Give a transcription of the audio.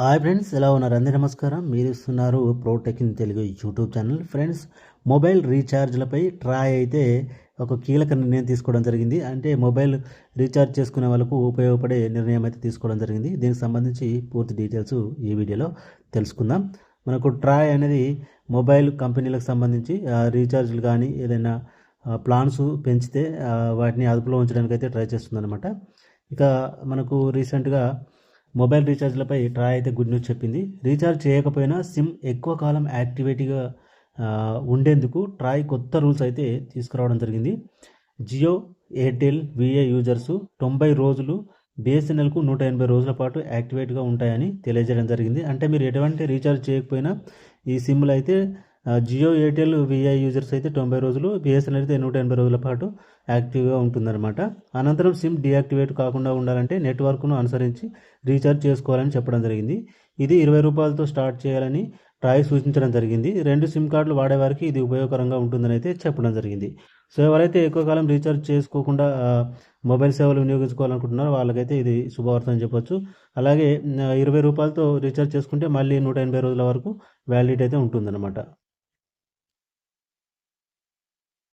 Hi friends ఎలా ఉన్నారు? అందరి నమస్కారం. మీరు ఇస్తున్నారు ప్రోటెక్న్ Telugu YouTube channel friends mobile రీఛార్జ్లపై TRAI అయితే ఒక కీలక నిర్ణయం తీసుకోవడం జరిగింది. అంటే మొబైల్ రీఛార్జ్ చేసుకునే వాళ్ళకు ఉపయోగపడే నిర్ణయం అయితే తీసుకోవడం జరిగింది. దీనికి సంబంధించి పూర్తి డీటెయిల్స్ ఈ వీడియోలో తెలుసుకుందాం. మనకు ట్రాయ్ అనేది మొబైల్ కంపెనీలకు సంబంధించి రీఛార్జ్లు కానీ ఏదైనా ప్లాన్స్ పెంచితే వాటిని అదుపులో ఉంచడానికి అయితే ట్రై చేస్తుందన్నమాట. ఇక మనకు రీసెంట్గా మొబైల్ రీఛార్జ్లపై ట్రాయ్ అయితే గుడ్ న్యూస్ చెప్పింది. రీఛార్జ్ చేయకపోయినా సిమ్ ఎక్కువ కాలం యాక్టివేట్గా ఉండేందుకు ట్రాయ్ కొత్త రూల్స్ అయితే తీసుకురావడం జరిగింది. జియో ఎయిర్టెల్ విఏ యూజర్స్ తొంభై రోజులు బిఎస్ఎన్ఎల్కు నూట ఎనభై రోజుల పాటు యాక్టివేట్గా ఉంటాయని తెలియజేయడం జరిగింది. అంటే మీరు ఎటువంటి రీఛార్జ్ చేయకపోయినా ఈ సిమ్లు అయితే జియో ఎయిర్టెల్ విఐ యూజర్స్ అయితే తొంభై రోజులు బిఎస్ఎన్ఎల్ అయితే నూట ఎనభై రోజుల పాటు యాక్టివ్గా ఉంటుందన్నమాట. అనంతరం సిమ్ డియాక్టివేట్ కాకుండా ఉండాలంటే నెట్వర్క్ను అనుసరించి రీఛార్జ్ చేసుకోవాలని చెప్పడం జరిగింది. ఇది ఇరవై రూపాయలతో స్టార్ట్ చేయాలని ట్రాయ్ సూచించడం జరిగింది. రెండు సిమ్ కార్డులు వాడేవారికి ఇది ఉపయోగకరంగా ఉంటుందని అయితే చెప్పడం జరిగింది. సో ఎవరైతే ఎక్కువ కాలం రీఛార్జ్ చేసుకోకుండా మొబైల్ సేవలు వినియోగించుకోవాలనుకుంటున్నారో వాళ్ళకైతే ఇది శుభవార్త అని చెప్పొచ్చు. అలాగే ఇరవై రూపాయలతో రీఛార్జ్ చేసుకుంటే మళ్ళీ నూట ఎనభై రోజుల వరకు వ్యాలిడిటీ అయితే ఉంటుందన్నమాట.